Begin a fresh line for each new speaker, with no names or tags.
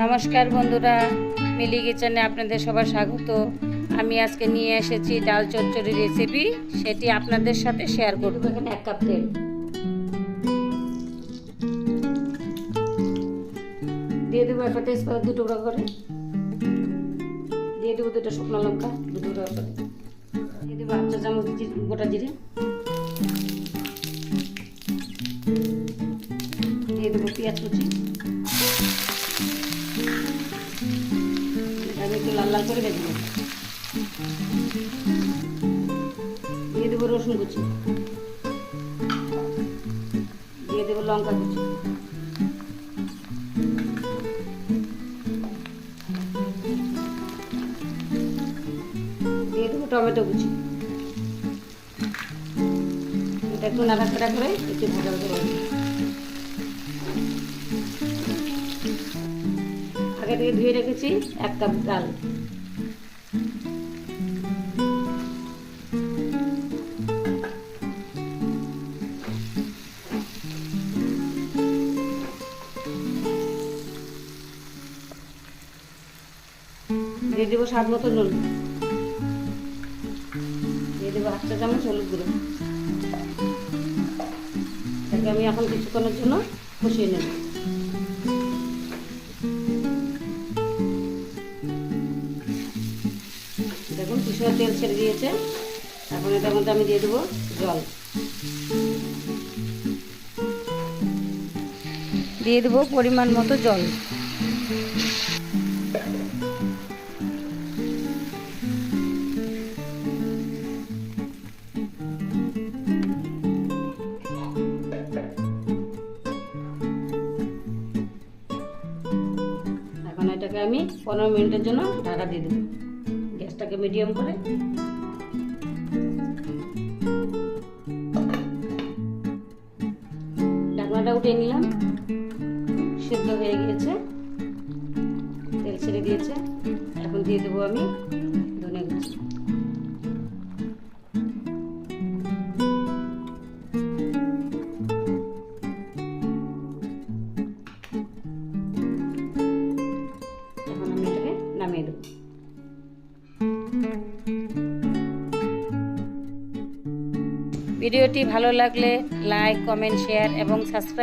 নমস্কার বন্ধুরা, মিলি কিচেনে আপনাদের সবার স্বাগত। আমি আজকে নিয়ে এসেছি ডাল চচ্চড়ি রেসিপি সেটি আপনাদের সাথে শেয়ার করব। এক কাপ তেল। দিয়ে দেবো একটা তেজপাতা দু টুকরো করে দিয়ে দেবো দুটো শুকনো লঙ্কা দু টুকরো করে দিয়ে দেবো চা চামচ গোটা জিরে। দিয়ে দেবো পেঁয়াজ কুচি। একটু লাল লাল করে নেব। দিয়ে দেবো রসুন কুচি। দিয়ে দেবো লঙ্কা কুচি। দিয়ে দেবো টমেটো কুচি। এটা একটু নাড়াচাড়া করে একটু ভাজা ভাজা আগে থেকে ধুয়ে রেখেছি এক কাপ ডাল। দেবো স্বাদ মতো নুন। দিয়ে দেবো হাফ চামচ হলুদ গুঁড়ো। আমি এখন কিছুক্ষণের জন্য কষিয়ে নেব। কুসুমের তেল ছেড়ে দিয়েছে। এখন এটার মধ্যে আমি দিয়ে দেবো জল। দিয়ে দেবো পরিমাণ মতো জল। এখন এটাকে আমি পনেরো মিনিটের জন্য ঢাকা দিয়ে দেবো। গ্যাসটাকে মিডিয়াম করে। ঢাকনাটা উঠিয়ে নিলাম। সেদ্ধ হয়ে গিয়েছে। তেল ছেড়ে দিয়েছে। এখন দিয়ে দেবো আমি ধনে এটাকে নামিয়ে দেবো। ভিডিওটি ভালো লাগলে লাইক কমেন্ট শেয়ার এবং সাবস্ক্রাইব